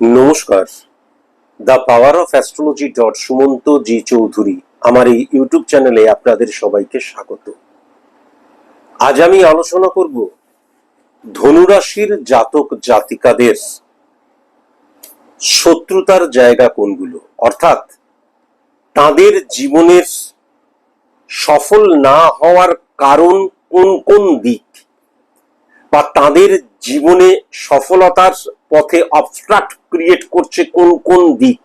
নমস্কার। The power of astrology dot Sumanta G Chowdhury আমার এই ইউটিউব চ্যানেলে আপনাদের সবাইকে স্বাগত। আজ আমি আলোচনা করব ধনুরাশির জাতক জাতিকাদের শত্রুতার জায়গা কোনগুলো? অর্থাৎ তাদের জীবনের সফল না হওয়ার কারণ কোন কোন দিক? বা তাদের জীবনে সফলতার পথে অবস্ট্রাক্ট ক্রিয়েট করছে কোন কোন দিক?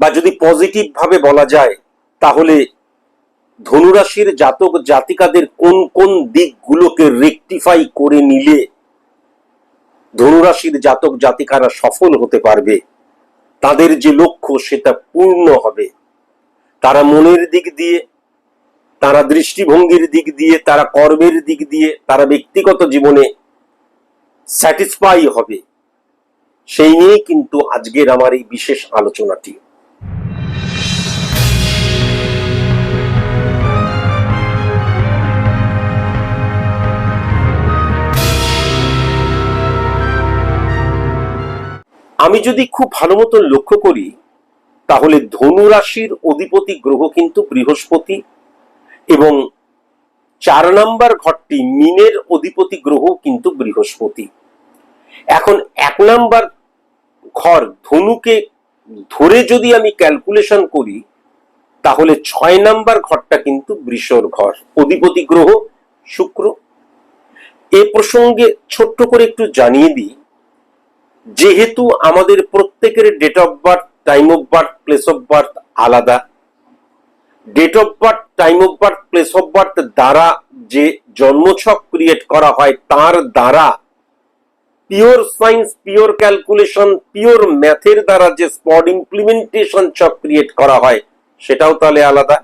বা যদি পজিটিভ ভাবে বলা যায়, তাহলে ধনুরাশির জাতক জাতিকাদের কোন কোন দিকগুলোকে রেকটিফাই করে নিলে ধনুরাশির জাতক জাতিকারা সফল হতে পারবে? তাদের যে লক্ষ্য, সেটা পূর্ণ হবে। তারা মনের দিক দিয়ে, তারা দৃষ্টিভঙ্গির দিক দিয়ে, তারা কর্মের দিক দিয়ে, তারা ব্যক্তিগত জীবনে স্যাটিসফাই হবে। সেই নিয়েই কিন্তু আজকের আমার এই বিশেষ আলোচনাটি। আমি যদি খুব ভালো মতো লক্ষ্য করি, তাহলে ধনু রাশির অধিপতি গ্রহ কিন্তু বৃহস্পতি এবং চার নাম্বার ঘরটি মিনের অধিপতি গ্রহ কিন্তু বৃহস্পতি। এখন এক নাম্বার ঘর ধনুকে ধরে যদি আমি ক্যালকুলেশন করি, তাহলে ছয় নাম্বার ঘরটা কিন্তু বৃষর ঘর, অধিপতি গ্রহ, শুক্র। এ প্রসঙ্গে ছোট্ট করে একটু জানিয়ে দিই, যেহেতু আমাদের প্রত্যেকের date of birth time of birth place of birth আলাদা। Date of birth time of birth place of birth দ্বারা যে জন্মছক ক্রিয়েট করা হয়, তার দ্বারা pure science pure calculation pure ম্যাথের দ্বারা যে স্পট ইমপ্লিমেন্টেশন ছক ক্রিয়েট করা হয়, সেটাও তাহলে আলাদা।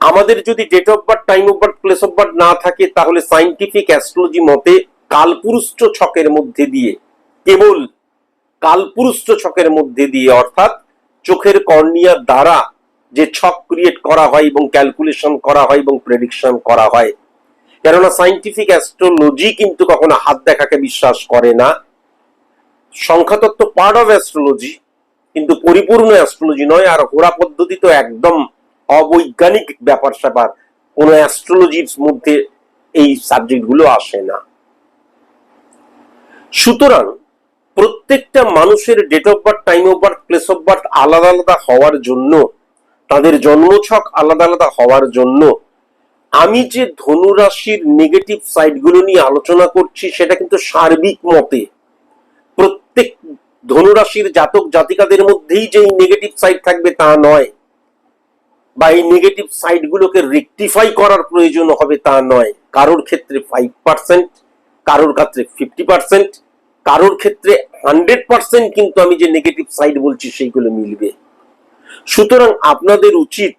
আমাদের যদি date of birth time of birth place of birth না থাকে, তাহলে সাইন্টিফিক অ্যাস্ট্রোলজি মতে কালপুরুষ্ট ছকের মধ্যে দিয়ে, কেবল কালপুরুষ্ট ছকের মধ্যে দিয়ে, অর্থাৎ চোখের কর্নিয়ার দ্বারা যে ছক ক্রিয়েট করা হয় এবং ক্যালকুলেশন করা হয় এবং প্রেডিকশন করা হয়। কেননা সাইন্টিফিক অ্যাস্ট্রোলজি কিন্তু কখনো হাত দেখাকে বিশ্বাস করে না। সংখ্যাতত্ত্ব পার্ট অফ অ্যাস্ট্রোলজি কিন্তু পরিপূর্ণ অ্যাস্ট্রোলজি নয়, আর হোরা পদ্ধতি তো একদম অবৈজ্ঞানিক ব্যাপার স্যাপার। কোনো অ্যাস্ট্রোলজির মধ্যে এই সাবজেক্টগুলো আসে না। সুতরাং প্রত্যেকটা মানুষের date of birth time of birth place of birth আলাদা আলাদা হওয়ার জন্য তাদের জন্মছক আলাদা আলাদা হওয়ার জন্য। আমি যে ধনুরাশির নেগেটিভ সাইডগুলো নিয়ে আলোচনা করছি, সেটা কিন্তু সার্বিক মতে। প্রত্যেক ধনুরাশির জাতক জাতিকাদের মধ্যেই যে নেগেটিভ সাইড থাকবে তা নয়। বা এই নেগেটিভ সাইডগুলোকে রেকটিফাই করার প্রয়োজন হবে তা নয়। কারোর ক্ষেত্রে ফাইভ পার্সেন্ট কারোর ক্ষেত্রে ফিফটি পার্সেন্ট কারোর ক্ষেত্রে হান্ড্রেড পার্সেন্ট কিন্তু আমি যে নেগেটিভ সাইড বলছি, সেইগুলো মিলবে। সুতরাং আপনাদের উচিত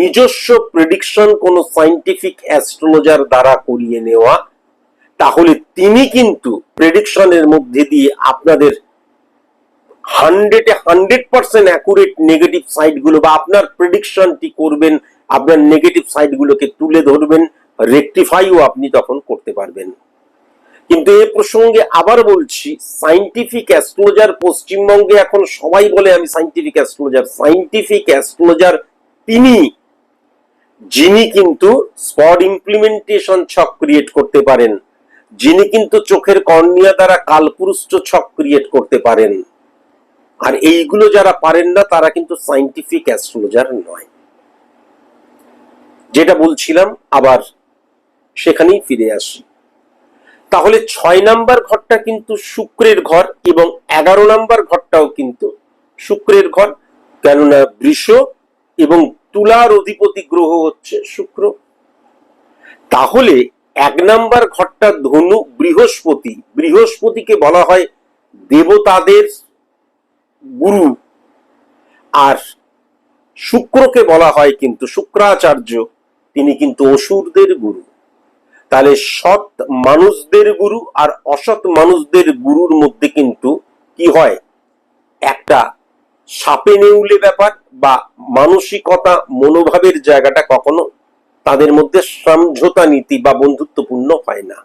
নিজস্ব প্রেডিকশন কোন সাইন্টিফিক অ্যাস্ট্রোলজার দ্বারা করিয়ে নেওয়া। তাহলে তিনি কিন্তু প্রেডিকশনের মধ্যে দিয়ে আপনাদের হান্ড্রেডে হান্ড্রেড পার্সেন্ট অ্যাকুরেট নেগেটিভ সাইডগুলো বা আপনার প্রেডিকশনটি করবেন, আপনার নেগেটিভ সাইডগুলোকে তুলে ধরবেন রেকটিফাইও আপনি তখন করতে পারবেন। কিন্তু এ প্রসঙ্গে আবার বলছি সাইন্টিফিক অ্যাস্ট্রোলজার পশ্চিমবঙ্গে এখন সবাই বলে আমি সাইন্টিফিক অ্যাস্ট্রোলজার সাইন্টিফিক অ্যাস্ট্রোলজার তিনি, যিনি কিন্তু স্পট ইমপ্লিমেন্টেশন ছক ক্রিয়েট করতে পারেন। যিনি কিন্তু চোখের কর্নিয়া দ্বারা কালপুরুষ্ট ছক ক্রিয়েট করতে পারেন। আর এইগুলো যারা পারেন না, তারা কিন্তু সাইন্টিফিক অ্যাস্ট্রোলজার নয়। যেটা বলছিলাম, আবার সেখানেই ফিরে আসি। তাহলে ছয় নাম্বার ঘরটা কিন্তু শুক্রের ঘর এবং এগারো নাম্বার ঘরটাও কিন্তু শুক্রের ঘর। কেননা বৃষ এবং তুলার অধিপতি গ্রহ হচ্ছে শুক্র। তাহলে এক নাম্বার ঘরটা ধনু বৃহস্পতি। বৃহস্পতিকে বলা হয় দেবতাদের গুরু। আর শুক্রকে বলা হয় কিন্তু শুক্রাচার্য। তিনি কিন্তু অসুরদের গুরু। তাহলে সৎ মানুষদের গুরু আর অসৎ মানুষদের গুরুর মধ্যে কিন্তু কি হয়? একটা সাপে নেউলে ব্যাপার বা মানসিকতা মনোভাবের জায়গাটা কখনো তাদের মধ্যে সমঝোতা নীতি বা বন্ধুত্বপূর্ণ হয় না।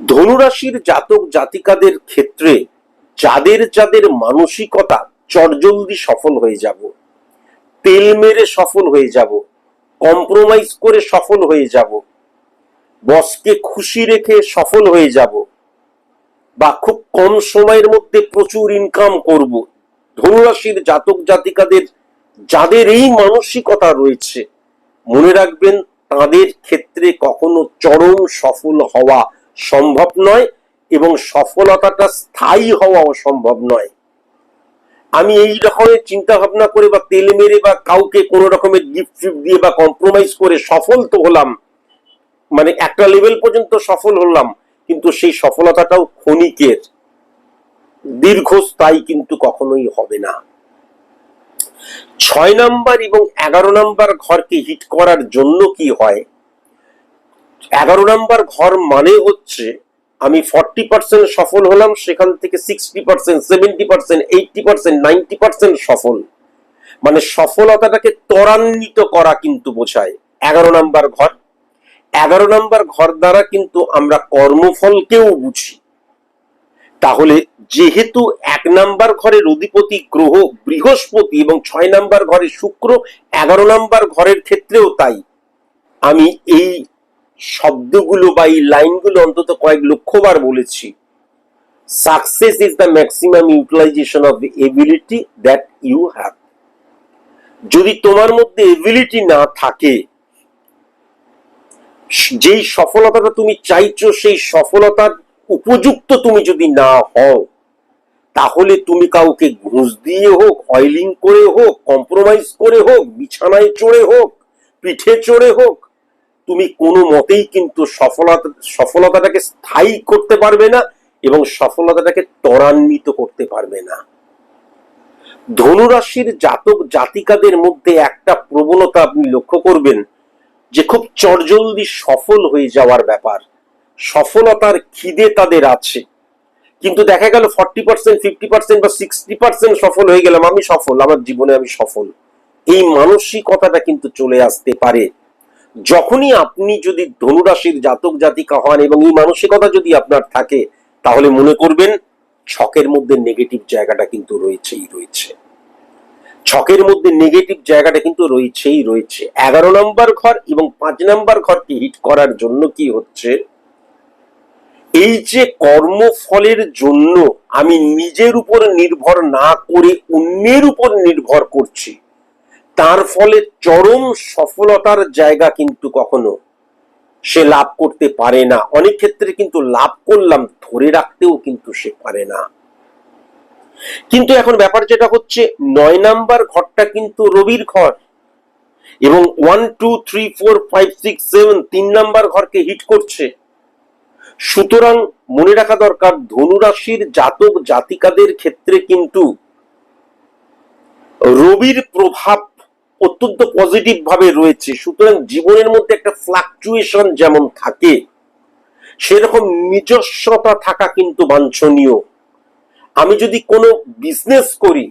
ধনুরাশির জাতক জাতিকাদের ক্ষেত্রে যাদের যাদের মানসিকতা চটজলদি সফল হয়ে যাব, তেল মেরে সফল হয়ে যাব, কম্প্রোমাইজ করে সফল হয়ে যাব বসকে খুশি রেখে সফল হয়ে যাব বা খুব কম সময়ের মধ্যে প্রচুর ইনকাম করব। ধনুরাশির জাতক জাতিকাদের, যাদের এই মানসিকতা রয়েছে, মনে রাখবেন তাদের ক্ষেত্রে কখনো চরম সফল হওয়া সম্ভব নয় এবং সফলতাটা স্থায়ী হওয়াও সম্ভব নয়। আমি এই রকমের চিন্তা ভাবনা করে বা তেল মেরে বা কাউকে কোনো রকমের গিফট ফিফট দিয়ে বা কম্প্রোমাইজ করে সফল তো হলাম মানে একটা লেভেল পর্যন্ত সফল হলাম, কিন্তু সেই সফলতাটাও ক্ষণিকের। দীর্ঘস্থায়ী কিন্তু কখনোই হবে না। ছয় নাম্বার এবং এগারো নাম্বার ঘরকে হিট করার জন্য কি হয়? এগারো নাম্বার ঘর মানে হচ্ছে, আমি ফর্টি পার্সেন্ট সফল হলাম, সেখান থেকে sixty percent seventy percent eighty percent ninety percent সফল। মানে সফলতাটাকে ত্বরান্বিত করা কিন্তু বোঝায়। এগারো নাম্বার ঘর এগারো নাম্বার ঘর দ্বারা কিন্তু আমরা কর্মফলকেও বুঝি। তাহলে যেহেতু এক নাম্বার ঘরের অধিপতি গ্রহ বৃহস্পতি এবং ছয় নাম্বার ঘরে শুক্র, এগারো নাম্বার ঘরের ক্ষেত্রেও তাই। আমি এই শব্দগুলো বা এই লাইনগুলো অন্তত কয়েক লক্ষবার বলেছি। Success is the maximum utilization of the ability that you have যদি তোমার মধ্যে এবিলিটি না থাকে যেই সফলতাটা তুমি চাইছো, সেই সফলতার উপযুক্ত তুমি যদি না হও, তাহলে তুমি কাউকে ঘুষ দিয়ে হোক অয়েলিং করে হোক কম্প্রোমাইজ করে হোক, বিছানায় চড়ে হোক, পিঠে চড়ে হোক, তুমি কোনো মতেই কিন্তু সফলতা, সফলতাটাকে স্থায়ী করতে পারবে না এবং সফলতাটাকে ত্বরান্বিত করতে পারবে না। ধনুরাশির জাতক, জাতিকাদের মধ্যে একটা প্রবণতা আপনি লক্ষ্য করবেন যে খুব চটজলদি সফল হয়ে যাওয়ার ব্যাপার। সফলতার খিদে তাদের আছে। কিন্তু দেখা গেল ফর্টি পার্সেন্ট ফিফটি পার্সেন্ট বা সিক্সটি পার্সেন্ট সফল হয়ে গেলাম, আমি সফল, আমার জীবনে আমি সফল। এই মানসিকতাটা কিন্তু চলে আসতে পারে। যখনই আপনি যদি ধনুরাশির জাতক জাতিকা হন এবং এই মানসিকতা যদি আপনার থাকে, তাহলে মনে করবেন, ছকের মধ্যে নেগেটিভ জায়গাটা কিন্তু রয়েছেই রয়েছে। ছকের মধ্যে নেগেটিভ জায়গাটা কিন্তু রয়েছেই রয়েছে। এগারো নম্বর ঘর এবং পাঁচ নম্বর ঘরকে হিট করার জন্য কি হচ্ছে? এই যে কর্মফলের জন্য আমি নিজের উপর নির্ভর না করে অন্যের উপর নির্ভর করছি, তার ফলে চরম সফলতার জায়গা কিন্তু কখনো সে লাভ করতে পারে না। অনেক ক্ষেত্রে কিন্তু লাভ করলাম, ধরে রাখতেও কিন্তু সে পারে না। কিন্তু এখন ব্যাপার যেটা হচ্ছে, নয় নাম্বার ঘরটা কিন্তু রবির ঘর। এবং one two three four five six seven তিন নাম্বার ঘরকে হিট করছে। সুতরাং মনে রাখা দরকার, ধনুরাশির জাতক জাতিকাদের ক্ষেত্রে কিন্তু রবির প্রভাব অত্যন্ত পজিটিভ ভাবে রয়েছে। সুতরাং জীবনের মধ্যে একটা ফ্লাকচুয়েশন যেমন থাকে, সেরকম নিজস্বতা থাকা কিন্তু বাঞ্ছনীয়। আমি যদি কোনো বিজনেস করি,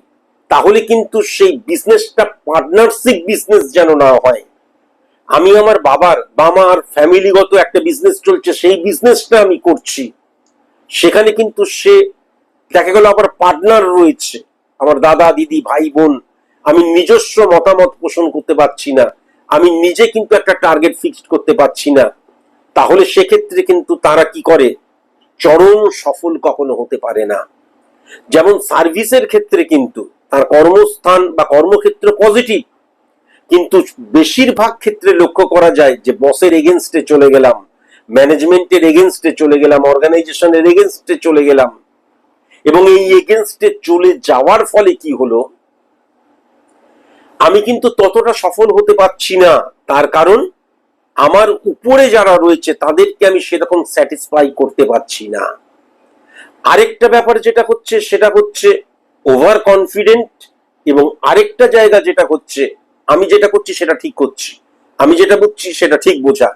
তাহলে কিন্তু সেই বিজনেসটা পার্টনারশিপ বিজনেস যেন না হয়। আমি আমার বাবার বা আমার ফ্যামিলিগত একটা বিজনেস চলছে, সেই বিজনেসটা আমি করছি। সেখানে কিন্তু সে, দেখা গেল আমার পার্টনার রয়েছে। আমার দাদা, দিদি, ভাই, বোন, আমি নিজস্ব মতামত পোষণ করতে পারছি না। আমি নিজে কিন্তু একটা টার্গেট ফিক্সড করতে পারছি না। তাহলে সেক্ষেত্রে কিন্তু তারা কি করে? চরম সফল কখনো হতে পারে না। যেমন সার্ভিসের ক্ষেত্রে কিন্তু তার কর্মস্থান বা কর্মক্ষেত্র পজিটিভ কিন্তু বেশিরভাগ ক্ষেত্রে লক্ষ্য করা যায় যে বসের এগেনস্টে চলে গেলাম ম্যানেজমেন্টের এগেনস্টে চলে গেলাম অর্গানাইজেশনের এগেনস্টে চলে গেলাম। এবং এই এগেনস্টে চলে যাওয়ার ফলে কি হলো? আমি কিন্তু ততটা সফল হতে পারছি না, তার কারণ আমার উপরে যারা রয়েছে তাদেরকে আমি সেরকম স্যাটিসফাই করতে পারছি না। আরেকটা ব্যাপার যেটা হচ্ছে, সেটা হচ্ছে ওভার কনফিডেন্ট এবং আরেকটা জায়গা যেটা হচ্ছে, আমি যেটা করছি সেটা ঠিক করছি। আমি যেটা বুঝছি সেটা ঠিক বোঝা।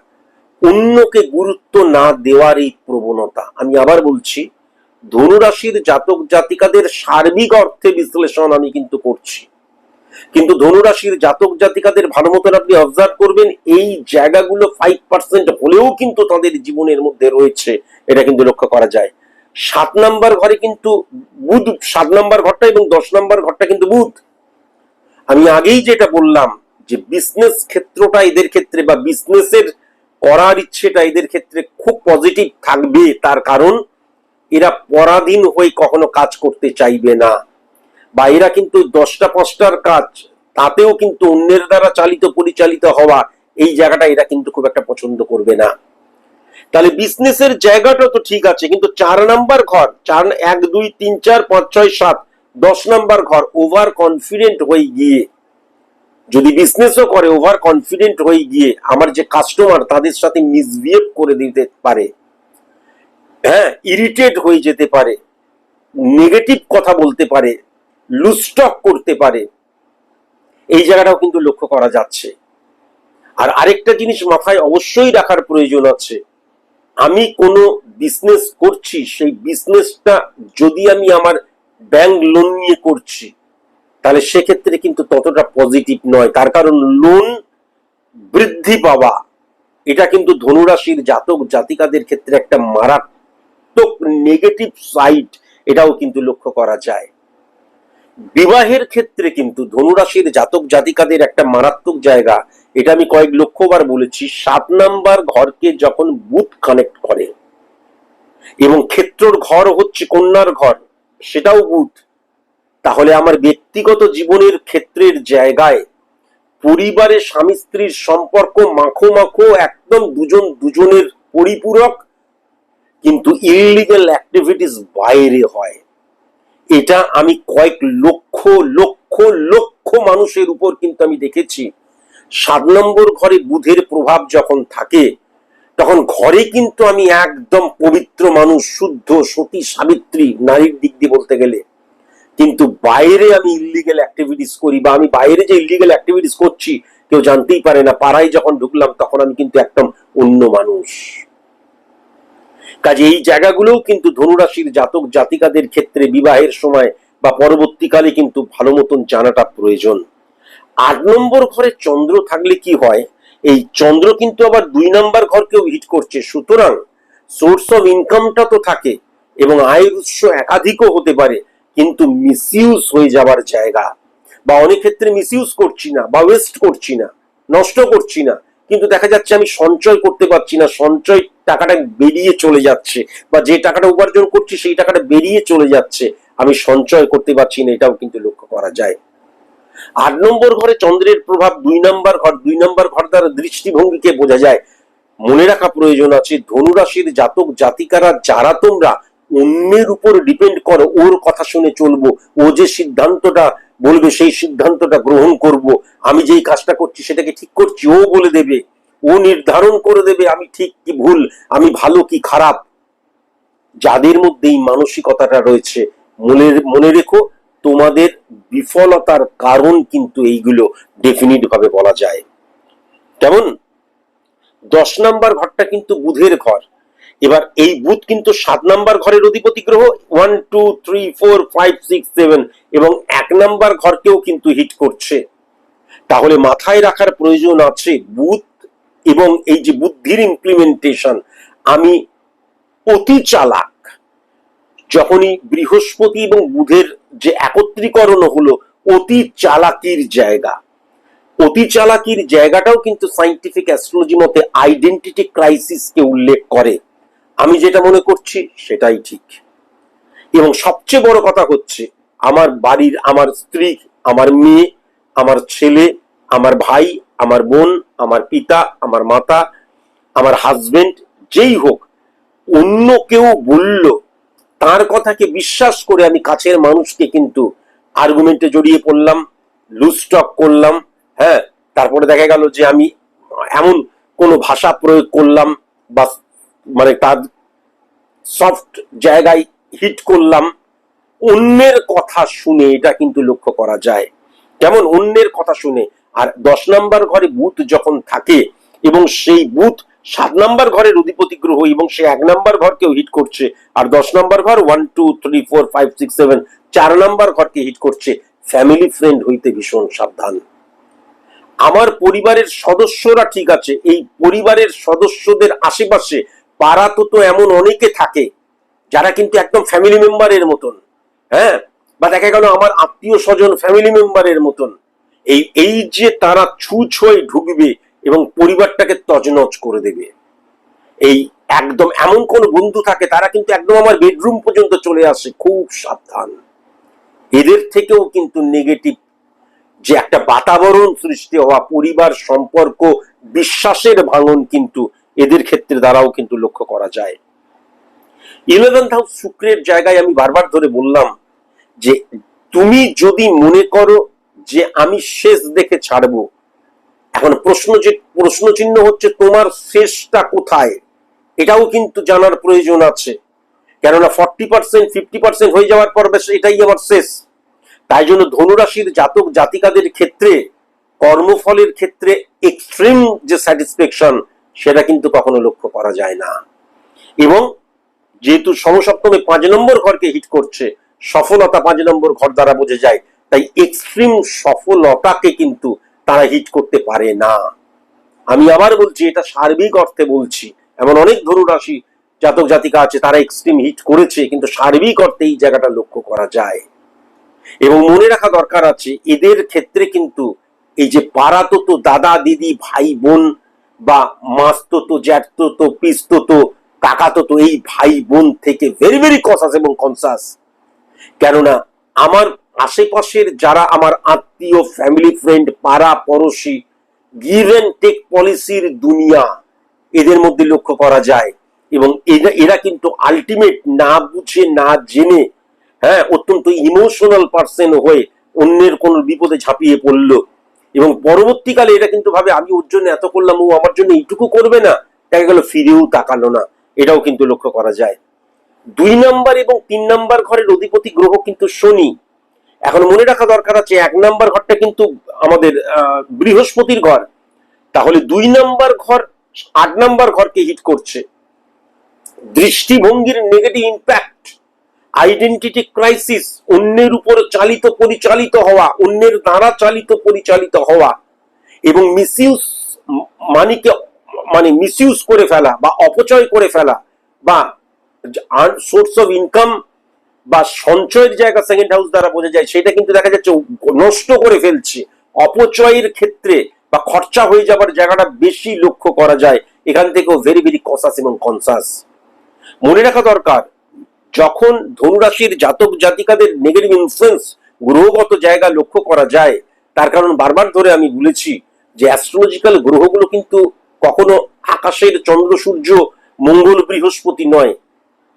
অন্যকে গুরুত্ব না দেওয়ার এই প্রবণতা। আমি আবার বলছি, ধনুরাশির জাতক জাতিকাদের সার্বিক অর্থে বিশ্লেষণ আমি কিন্তু করছি। কিন্তু ধনুরাশির জাতক জাতিকাদের ভালো মতন আপনি অবজার্ভ করবেন, এই জায়গাগুলো ফাইভ পার্সেন্ট হলেও কিন্তু তাদের জীবনের মধ্যে রয়েছে। এটা কিন্তু লক্ষ্য করা যায়। সাত নাম্বার ঘরে কিন্তু বুধ, সাত নাম্বার ঘরটা এবং দশ নাম্বার ঘরটা কিন্তু বুধ। আমি আগেই যেটা বললাম যে বিজনেস ক্ষেত্রটা এদের ক্ষেত্রে বা বিজনেসের করার ইচ্ছেটা এদের ক্ষেত্রে খুব পজিটিভ থাকবে। তার কারণ এরা পরাধীন হয়ে কখনো কাজ করতে চাইবে না। বা এরা কিন্তু দশটা পাঁচটার কাজ, তাতেও কিন্তু অন্যের দ্বারা চালিত, পরিচালিত হওয়া এই জায়গাটা এরা কিন্তু খুব একটা পছন্দ করবে না। তাহলে বিজনেসের জায়গাটা তো ঠিক আছে, কিন্তু চার নাম্বার ঘর, চার, এক, দুই, তিন, চার, পাঁচ, ছয়, সাত, দশ নাম্বার ঘর ওভার কনফিডেন্ট হয়ে গিয়ে, যদি বিজনেসও করে ওভার কনফিডেন্ট হয়ে গিয়ে আমার যে কাস্টমার তাদের সাথে মিসবিহেভ করে দিতে পারে হ্যাঁ ইরিটেট হয়ে যেতে পারে নেগেটিভ কথা বলতে পারে লুস্টক করতে পারে, এই জায়গাটাও কিন্তু লক্ষ্য করা যাচ্ছে। আর আরেকটা জিনিস মাথায় অবশ্যই রাখার প্রয়োজন আছে আমি কোনো বিজনেস করছি, সেই বিজনেসটা যদি আমি আমার ব্যাংক লোন নিয়ে করছি, তাহলে সেক্ষেত্রে কিন্তু ততটা পজিটিভ নয়। তার কারণ লোন বৃদ্ধি পাওয়া, এটা কিন্তু ধনুরাশির জাতক জাতিকাদের ক্ষেত্রে একটা মারাত্মক নেগেটিভ সাইড এটাও কিন্তু লক্ষ্য করা যায়। বিবাহের ক্ষেত্রে কিন্তু ধনুরাশির জাতক জাতিকাদের একটা মারাত্মক জায়গা এটা আমি কয়েক লক্ষবার বলেছি, সাত নাম্বার ঘরকে যখন বুথ কানেক্ট করে, এবং ক্ষেত্রর ঘর হচ্ছে কন্যার ঘর, সেটাও বুথ, তাহলে আমার ব্যক্তিগত জীবনের ক্ষেত্রের জায়গায় পরিবারের স্বামী স্ত্রীর সম্পর্ক মাখো মাখো একদম দুজন দুজনের পরিপূরক, কিন্তু ইলিগাল অ্যাক্টিভিটিস বাইরে হয়। এটা আমি কয়েক লক্ষ লক্ষ লক্ষ মানুষের উপর কিন্তু আমি দেখেছি। সাত নম্বর ঘরে বুধের প্রভাব যখন থাকে, তখন ঘরে কিন্তু আমি একদম পবিত্র মানুষ, শুদ্ধ, সতী, সাবিত্রী নারীর দিক দিয়ে বলতে গেলে। কিন্তু বাইরে আমি ইলিগেল অ্যাক্টিভিটিস করি বা আমি বাইরে যে ইলিগেল অ্যাক্টিভিটিস করছি, কেউ জানতেই পারে না, পাড়ায় যখন ঢুকলাম তখন আমি কিন্তু একদম অন্য মানুষ। কাজে এই জায়গাগুলোও কিন্তু ধনুরাশির জাতক জাতিকাদের ক্ষেত্রে বিবাহের সময় বা পরবর্তীকালে কিন্তু ভালো মতন জানাটা প্রয়োজন। আট নম্বর ঘরে চন্দ্র থাকলে কি হয়? এই চন্দ্র কিন্তু আবার দুই নাম্বার ঘরকেও হিট করছে। সুতরাং সোর্স অফ ইনকামটা তো থাকে এবং আয়ের উৎস একাধিকও হতে পারে, কিন্তু মিসইউজ হয়ে যাবার জায়গা। বা অনেক ক্ষেত্রে মিসইউজ করছি না, বা ওয়েস্ট করছি না, নষ্ট করছি না। কিন্তু দেখা যাচ্ছে আমি সঞ্চয় করতে পারছি না, সঞ্চয় টাকাটা বেরিয়ে চলে যাচ্ছে, বা যে টাকাটা উপার্জন করছি সেই টাকাটা বেরিয়ে চলে যাচ্ছে। আমি সঞ্চয় করতে পারছি না, এটাও কিন্তু লক্ষ্য করা যায়। আট নম্বর ঘরে চন্দ্রের প্রভাব দুই নম্বর ঘর দুই নম্বর ঘর দ্বারা দৃষ্টিভঙ্গিকে বোঝা যায়। মনে রাখা প্রয়োজন আছে, ধনুরাশির জাতক জাতিকারা যারা তোমরা অন্যের উপর ডিপেন্ড করো, ওর কথা শুনে চলবো, ও যে সিদ্ধান্তটা বলবে, সেই সিদ্ধান্তটা গ্রহণ করব, আমি যেই কাজটা করছি সেটাকে ঠিক করছি, ও বলে দেবে, ও নির্ধারণ করে দেবে, আমি ঠিক কি ভুল, আমি ভালো কি খারাপ। যাদের মধ্যে এই মানসিকতাটা রয়েছে, মনে মনে রেখো, তোমাদের বিফলতার কারণ কিন্তু এইগুলো ডেফিনিট ভাবে বলা যায়। কেমন? দশ নাম্বার ঘরটা কিন্তু বুধের ঘর। এবার এই বুধ কিন্তু সাত নাম্বার ঘরের অধিপতি গ্রহ one two three four five six seven এবং এক নাম্বার ঘরকেও কিন্তু হিট করছে। তাহলে মাথায় রাখার প্রয়োজন আছে বুধ এবং এই যে বুদ্ধির ইমপ্লিমেন্টেশন আমি অতি চালাক। যখনই বৃহস্পতি এবং বুধের যে একত্রীকরণ হলো অতি চালাকির জায়গা। অতি চালাকির জায়গাটাও কিন্তু সাইন্টিফিক অ্যাস্ট্রোলজি মতে আইডেন্টিটি ক্রাইসিসকে উল্লেখ করে। আমি যেটা মনে করছি সেটাই ঠিক। এবং সবচেয়ে বড় কথা হচ্ছে, আমার বাড়ির আমার স্ত্রী, আমার মেয়ে, আমার ছেলে, আমার ভাই, আমার বোন, আমার পিতা, আমার মাতা, আমার হাজবেন্ড যেই হোক, অন্য কেউ বলল তার কথাকে বিশ্বাস করে আমি কাছের মানুষকে কিন্তু আর্গুমেন্টে জড়িয়ে পড়লাম লুস্টক করলাম হ্যাঁ তারপরে দেখা গেল যে আমি এমন কোনো ভাষা প্রয়োগ করলাম বা মানে তার সফট জায়গায় হিট করলাম, অন্যের কথা শুনে এটা কিন্তু লক্ষ্য করা যায়। কেমন অন্যের কথা শুনে, আর দশ নাম্বার ঘরে বুথ যখন থাকে এবং সেই বুথ সাত নাম্বার ঘরের অধিপতি গ্রহ এবং সে এক নাম্বার ঘরকেও হিট করছে। আর দশ নাম্বার ঘর one two three four five six seven চার নাম্বার ঘরকে হিট করছে ফ্যামিলি ফ্রেন্ড হইতে ভীষণ সাবধান। আমার পরিবারের সদস্যরা ঠিক আছে, এই পরিবারের সদস্যদের আশেপাশে পাড়া তো এমন অনেকে থাকে, যারা কিন্তু একদম ফ্যামিলি মেম্বারের মতন হ্যাঁ? বা দেখা গেল আমার আত্মীয় স্বজন ফ্যামিলি মেম্বারের মতন। এই এই যে তারা ছুঁচ হয়ে ঢুকবে এবং পরিবারটাকে তজনজ করে দেবে। এই একদম এমন কোন বন্ধু থাকে, তারা কিন্তু একদম আমার বেডরুম পর্যন্ত চলে আসে, খুব সাবধান। এদের থেকেও কিন্তু নেগেটিভ যে একটা বাতাবরণ সৃষ্টি হওয়া, পরিবার, সম্পর্ক, বিশ্বাসের ভাঙন কিন্তু এদের ক্ষেত্রে দ্বারাও কিন্তু লক্ষ্য করা যায়। ইলেভেন্থ হাউস শুক্রের জায়গায় আমি বারবার ধরে বললাম যে, তুমি যদি মনে করো যে আমি শেষ দেখে ছাড়বো এখন প্রশ্ন যে প্রশ্ন চিহ্ন হচ্ছে তোমার শেষটা কোথায়? এটাও কিন্তু জানার প্রয়োজন আছে। কেননা ফর্টি পার্সেন্ট ফিফটি পার্সেন্ট হয়ে যাওয়ার পর বেশ এটাই আমার শেষ। তাই জন্য ধনুরাশির জাতক জাতিকাদের ক্ষেত্রে, কর্মফলের ক্ষেত্রে এক্সট্রিম যে স্যাটিসফ্যাকশন সেটা কিন্তু কখনো লক্ষ্য করা যায় না। এবং যেহেতু সমসপ্তমে পাঁচ নম্বর ঘরকে হিট করছে, সফলতা পাঁচ নম্বর ঘর দ্বারা বোঝা যায়। তাই এক্সট্রিম সফলতাকে কিন্তু তারা হিট করতে পারে না। আমি আবার বলছি, এটা সার্বিক অর্থে বলছি। এমন অনেক ধনুরাশি জাতক জাতিকা আছে, তারা এক্সট্রিম হিট করেছে, কিন্তু সার্বিক অর্থে এই জায়গাটা লক্ষ্য করা যায়। এবং মনে রাখা দরকার আছে, এদের ক্ষেত্রে কিন্তু এই যে পাড়াতো তো দাদা, দিদি, ভাই, বোন বা মাস্তো তো জ্যাঠতো তো পিস্তো তো কাকাতো তো এই ভাই, বোন থেকে ভেরি ভেরি কসাস এবং কনসাস কেননা, আমার আশেপাশের যারা আমার আত্মীয় ফ্যামিলি ফ্রেন্ড পাড়া, পড়োশি গিভ অ্যান্ড টেক পলিসির দুনিয়া, এদের মধ্যে লক্ষ্য করা যায়। এবং এরা এরা কিন্তু আলটিমেট না বুঝে, না জেনে হ্যাঁ অত্যন্ত ইমোশনাল পার্সন হয়ে অন্যের কোন বিপদে ঝাঁপিয়ে পড়ল। এবং পরবর্তীকালে এটা কিন্তু ভাবে, আমি ওর জন্য এত করলাম, ও আমার জন্য এইটুকু করবে না। দেখা গেল ফিরেও তাকালো না। এটাও কিন্তু লক্ষ্য করা যায়। দুই নাম্বার এবং তিন নাম্বার ঘরের অধিপতি গ্রহ কিন্তু শনি। এখন মনে রাখা দরকার আছে, এক নাম্বার ঘরটা কিন্তু আমাদের বৃহস্পতির ঘর। তাহলে দুই নাম্বার ঘর আট নাম্বার ঘরকে হিট করছে। দৃষ্টিভঙ্গির নেগেটিভ ইম্প্যাক্ট আইডেন্টিটি ক্রাইসিস অন্যের উপর চালিত পরিচালিত হওয়া, অন্যের দ্বারা চালিত পরিচালিত হওয়া এবং মিসইউজ মানিকে মানে মিসইউজ করে ফেলা বা অপচয় করে ফেলা বা সোর্স অফ ইনকাম বা সঞ্চয়ের জায়গা সেকেন্ড হাউস দ্বারা বোঝা যায়, সেটা কিন্তু দেখা যাচ্ছে নষ্ট করে ফেলছে। অপচয়ের ক্ষেত্রে বা খরচা হয়ে যাবার জায়গাটা বেশি লক্ষ্য করা যায়। এখান থেকেও ভেরি ভেরি কসাস এবং কনসাস মনে রাখা দরকার, যখন ধনুরাশির জাতক জাতিকাদের নেগেটিভ ইনফ্লুয়েন্স গ্রহগত জায়গা লক্ষ্য করা যায়, তার কারণ বারবার ধরে আমি বলেছি যে অ্যাস্ট্রোলজিক্যাল গ্রহগুলো কিন্তু কখনো আকাশের চন্দ্র, সূর্য, মঙ্গল, বৃহস্পতি নয়।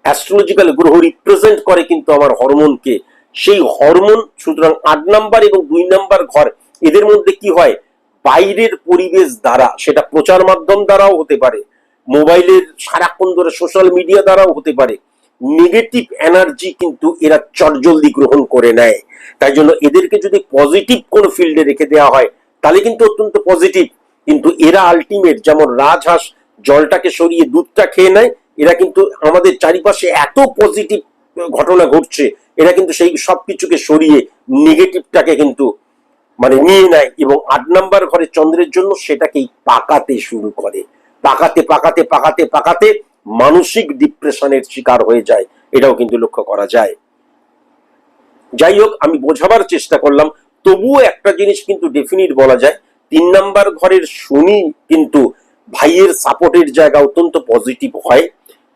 অ্যাস্ট্রোলজিক্যাল গ্রহ রিপ্রেজেন্ট করে কিন্তু আমার হরমোনকে সেই হরমোন সুতরাং আট নাম্বার এবং দুই নাম্বার ঘর, এদের মধ্যে কি হয়? বাইরের পরিবেশ দ্বারা, সেটা প্রচার মাধ্যম দ্বারাও হতে পারে। মোবাইলের সারাক্ষণ ধরে সোশ্যাল মিডিয়া দ্বারাও হতে পারে। নেগেটিভ এনার্জি কিন্তু এরা চটজলদি গ্রহণ করে নেয়। তাই জন্য এদেরকে যদি পজিটিভ কোনো ফিল্ডে রেখে দেওয়া হয়, তাহলে কিন্তু অত্যন্ত পজিটিভ কিন্তু এরা আলটিমেট যেমন রাজহাঁস, জলটাকে সরিয়ে দুধটা খেয়ে নেয় এরা কিন্তু আমাদের চারিপাশে এত পজিটিভ ঘটনা ঘটছে, এরা কিন্তু সেই সবকিছুকে সরিয়ে নেগেটিভটাকে কিন্তু মানে নিয়ে নেয় এবং আট নাম্বার ঘরে চন্দ্রের জন্য সেটাকেই পাকাতে শুরু করে। পাকাতে পাকাতে পাকাতে পাকাতে মানসিক ডিপ্রেশনের শিকার হয়ে যায়, এটাও কিন্তু লক্ষ্য করা যায়। যাই হোক, আমি বোঝাবার চেষ্টা করলাম, তবুও একটা জিনিস কিন্তু ডেফিনিট বলা যায়, তিন নাম্বার ঘরের শনি কিন্তু ভাইয়ের সাপোর্টের জায়গা অত্যন্ত পজিটিভ হয়।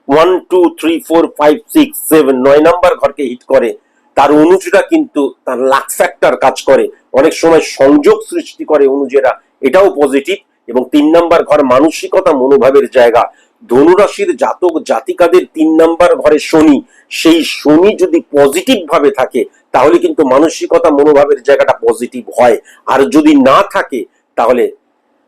One two three four five six seven নয় নাম্বার ঘরকে হিট করে। তার অনুজরা কিন্তু তার লাক ফ্যাক্টর কাজ করে। অনেক সময় সংযোগ সৃষ্টি করে অনুজেরা। এটাও পজিটিভ এবং তিন নাম্বার ঘর মানসিকতা মনোভাবের জায়গা। ধনুরাশির জাতক জাতিকাদের তিন নাম্বার ঘরে শনি। সেই শনি যদি পজিটিভ ভাবে থাকে, তাহলে কিন্তু মানসিকতা মনোভাবের জায়গাটা পজিটিভ হয়। আর যদি না থাকে, তাহলে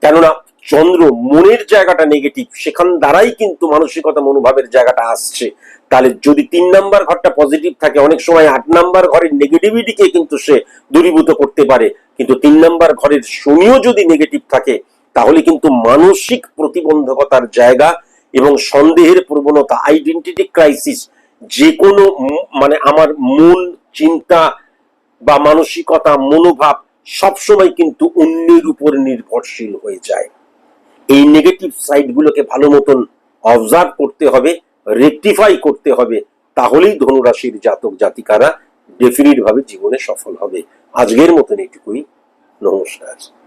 কেননা চন্দ্র মনের জায়গাটা নেগেটিভ সেখান দ্বারাই কিন্তু মানসিকতা মনোভাবের জায়গাটা আসছে। তাহলে যদি তিন নাম্বার ঘরটা পজিটিভ থাকে, অনেক সময় আট নাম্বার ঘরের নেগেটিভিটিকে কিন্তু সে দূরীভূত করতে পারে। কিন্তু তিন নাম্বার ঘরের শনিও যদি নেগেটিভ থাকে, তাহলে কিন্তু মানসিক প্রতিবন্ধকতার জায়গা এবং সন্দেহের প্রবণতা আইডেন্টিটি ক্রাইসিস যে কোনো মানে আমার মন, চিন্তা বা মানসিকতা, মনোভাব সবসময় কিন্তু অন্যের উপর নির্ভরশীল হয়ে যায়। এই নেগেটিভ সাইডগুলোকে ভালো মতন অবজার্ভ করতে হবে রেকটিফাই করতে হবে, তাহলেই ধনুরাশির জাতক জাতিকারা ডেফিনিটভাবে জীবনে সফল হবে। আজকের মতন এটুকুই। নমস্কার।